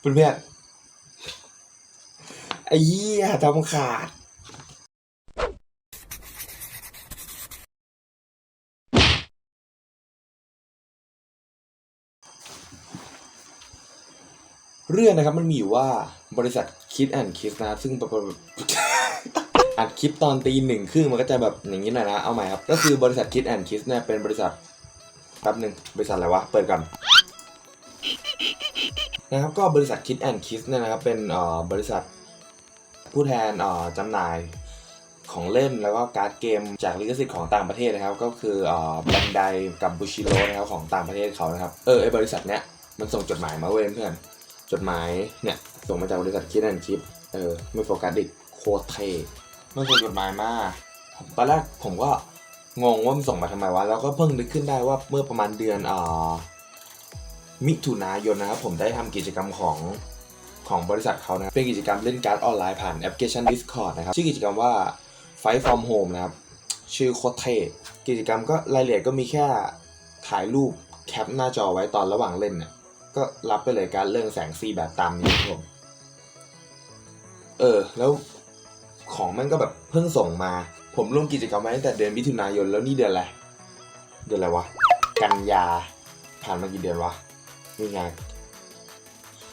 เพื่อนๆไอ้เหี้ยทำขาดเรื่องนะครับมันมีอยู่ว่าบริษัทคิดแอนคิสนะซึ่งปอัดคลิปตอนตีหนึ่งครึ่งมันก็จะแบบอย่างนี้หน่อยนะเอาใหม่ครับ ก็คือบริษัทคิดแอนคิสเนี่ยเป็นบริษัทแป๊บหนึ่งบริษัทอะไรวะ เปิดกัน นะครับก็บริษัทคิดแอนคิสเนี่ยนะครับเป็นบริษัทผู้แทนจำหน่ายของเล่นแล้วก็การ์ดเกมจากลิขสิทธิ์ของต่างประเทศนะครับ ก็คือเอ่อแบนไดกับบูชิโร่นะครับของต่างประเทศเขานะครับเออไอบริษัทเนี้ยมันส่งจดหมายมาเว้ยเพื่อนจดหมายเนี่ยส่งมาจากบริษัทคิดแอนคิสเออไม่โฟกัสดิโคตรเท่มันส่งจดหมายมาตอนแรกผมก็งงว่ามันส่งมาทำไมวะแล้วก็เพิ่งนึกขึ้นได้ว่าเมื่อประมาณเดือนอ่อ มิถุนายนนะครับผมได้ทำกิจกรรมของของบริษัทเขานะเป็นกิจกรรมเล่นการ์ดออนไลน์ผ่านแอปพลิเคชัน Discord นะครับชื่อกิจกรรมว่า Fight from Home นะครับชื่อโคตรเท่กิจกรรมก็รายละเอียดก็มีแค่ถ่ายรูปแคปหน้าจอไว้ตอนระหว่างเล่นเนี่ยก็รับไปเลยการเรื่องแสงสีแบบตามนี้ครับผมเออ แล้วของมันก็แบบเพิ่งส่งมา ผมลงกิจกรรมไว้ตั้งแต่เดือนมิถุนายนแล้วนี่เดือนอะไรเดือนอะไรวะ กันยาผ่านมากี่เดือนวะ มีงาน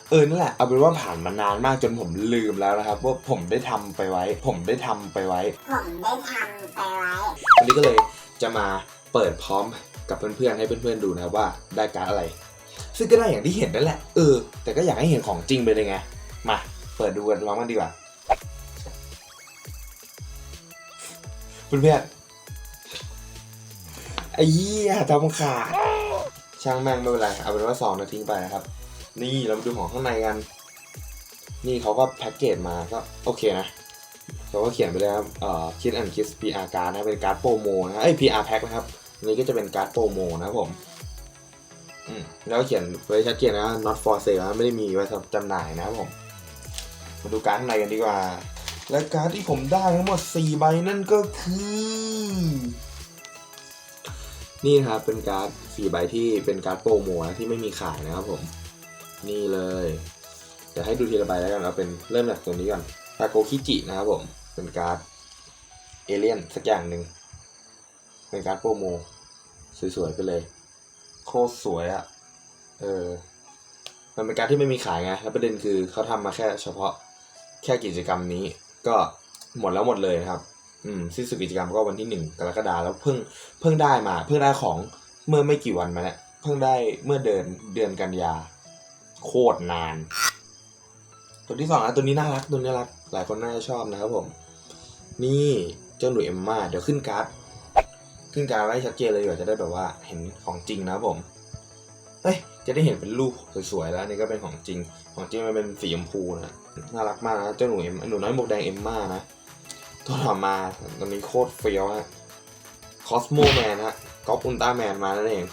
เออนั่นแหละเอาเป็นว่าผ่านมานานมากจนผมลืมแล้วนะครับว่าผมได้ทำไปไว้ ผมได้ทำไปไว้ ผมได้ทำไปไว้วันนี้ก็เลยจะมาเปิดพร้อมกับเพื่อนๆให้เพื่อนๆดูนะครับว่าได้การดอะไร ซึ่งก็ได้อย่างที่เห็นนั่นแหละเออแต่ก็อยากให้เห็นของจริงไปเลยไงมาเปิดดูกันพร้อมกันดีกว่าเพื่อนๆไอ้เหี้ยทำขาด ช่างแม่งไม่เป็นไร เอาเป็นว่าสองนาทีไปนะครับ นี่เรามาดูของข้างในกัน นี่เขาก็แพ็กเกจมาก็โอเคนะเขาก็เขียนไปเลยครับเอ่อคิดแอนคิส PR การ์ดนะเป็นการ์ดโปรโมนะเอ้ย PR แพ็คนะครับอันนี้ก็จะเป็นการ์ดโปรโมนะครับผมอืมแล้วก็เขียนไว้ชัดเจนนะ not for sale นะไม่ได้มีไว้สำหรับจำหน่ายนะครับผมมาดูการ์ดข้างในกันดีกว่า และการ์ดที่ผมได้ทั้งหมด 4 ใบนั่นก็คือ นี่นะครับเป็นการ์ด4ใบที่เป็นการ์ดโปรโมนะที่ไม่มีขายนะครับผม นี่เลยเดี๋ยวให้ดูทีละใบแล้วกันเอาเป็นเริ่มจากตัวนี้ก่อนทาโกคิจินะครับผมเป็นการ์ดเอเลี่ยนสักอย่างหนึ่งเป็นการ์ดโปรโมสวยๆไปเลย โคตรสวยอะ่ะเออมันเป็นการดที่ไม่มีขายไงแล้วประเด็นคือเขาทำมาแค่เฉพาะแค่กิจกรรมนี้ ก็หมดแล้วหมดเลยนะครับ อืมสิ้นสุดกิจกรรมก็วันที่หนึ่งกรกฎาแล้วเพิ่งเพิ่งได้มา เพิ่งได้ของเมื่อไม่กี่วันมาเนี่ยเพิ่งได้เมื่อเดือนเดือนกันยา โคตรนาน ตัวที่สองนะตัวนี้น่ารักตัวนี้น่ารัก หลายคนน่าจะชอบนะครับผม นี่เจ้าหนูเอมมาเดี๋ยวขึ้นการ์ดขึ้นการ์ดไว้ชัดเจนเลยเดี๋ยวจะได้แบบว่าเห็นของจริงนะครับผมเฮ้ยจะได้เห็นเป็นรูปสวยๆแล้วนี่ก็เป็นของจริง ของจริงมันเป็นสีชมพูนะน่ารักมากนะเจ้าหนูเอ็มหนูน้อยหมวกแดงเอ็มมานะ ตัวต่อมาตอนนี้โคตรเฟี้ยวฮะคอสโมแมนฮะก๊อปอุลตร้าแมนมานั่นเอง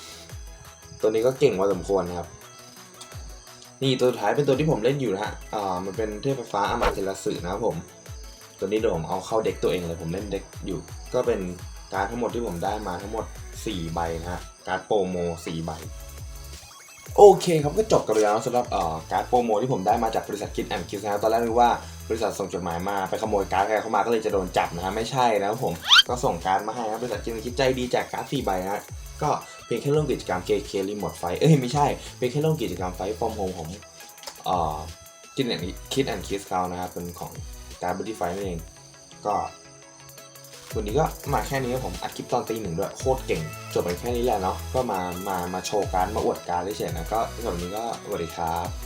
ตัวนี้ก็เก่งพอสมควรนะครับ นี่ตัวท้ายเป็นตัวที่ผมเล่นอยู่นะฮะอ่ามันเป็นเทพไฟฟ้าอามาเทลสึนะครับผม ตัวนี้เดี๋ยวผมเอาเข้าเด็กตัวเองเลยผมเล่นเด็กอยู่ ก็เป็นการดทั้งหมดที่ผมได้มาทั้งหมด 4 ใบนะฮะ การ์ดโปรโม 4 ใบ โอเคครับก็จบกันไปแล้วสำหรับเอ่อการ์ดโปรโมที่ผมได้มาจากบริษัทคิดแอนด์คิสนะตอนแรกนึกว่า บริษัทส่งจดหมายมาไปขโมยการ์ดใครเข้ามาก็เลยจะโดนจับนะฮะไม่ใช่นะครับผมก็ส่งการ์ดมาให้ครับบริษัทคิดแอนคิดใจดีแจกการ์ด4ใบนะฮะก็เพียงแค่ร่วมกิจกรรม KK Remote Fight เอ้ยไม่ใช่เพียงแค่ร่วมกิจกรรม Fight from Home ของเอ่อคิดแอนคิดแอนคิสเขานะครับเป็นของการ์ดบอดี้ไฟนั่นเองก็วันนี้ก็มาแค่นี้ครับผมอัดคลิปตอนตีหนึ่งด้วยโคตรเก่ง จบไปแค่นี้แหละเนาะก็มามามาโชว์การดมาอวดการดเฉยๆนะก็สำหรับวันนี้ก็สวัสดีครับ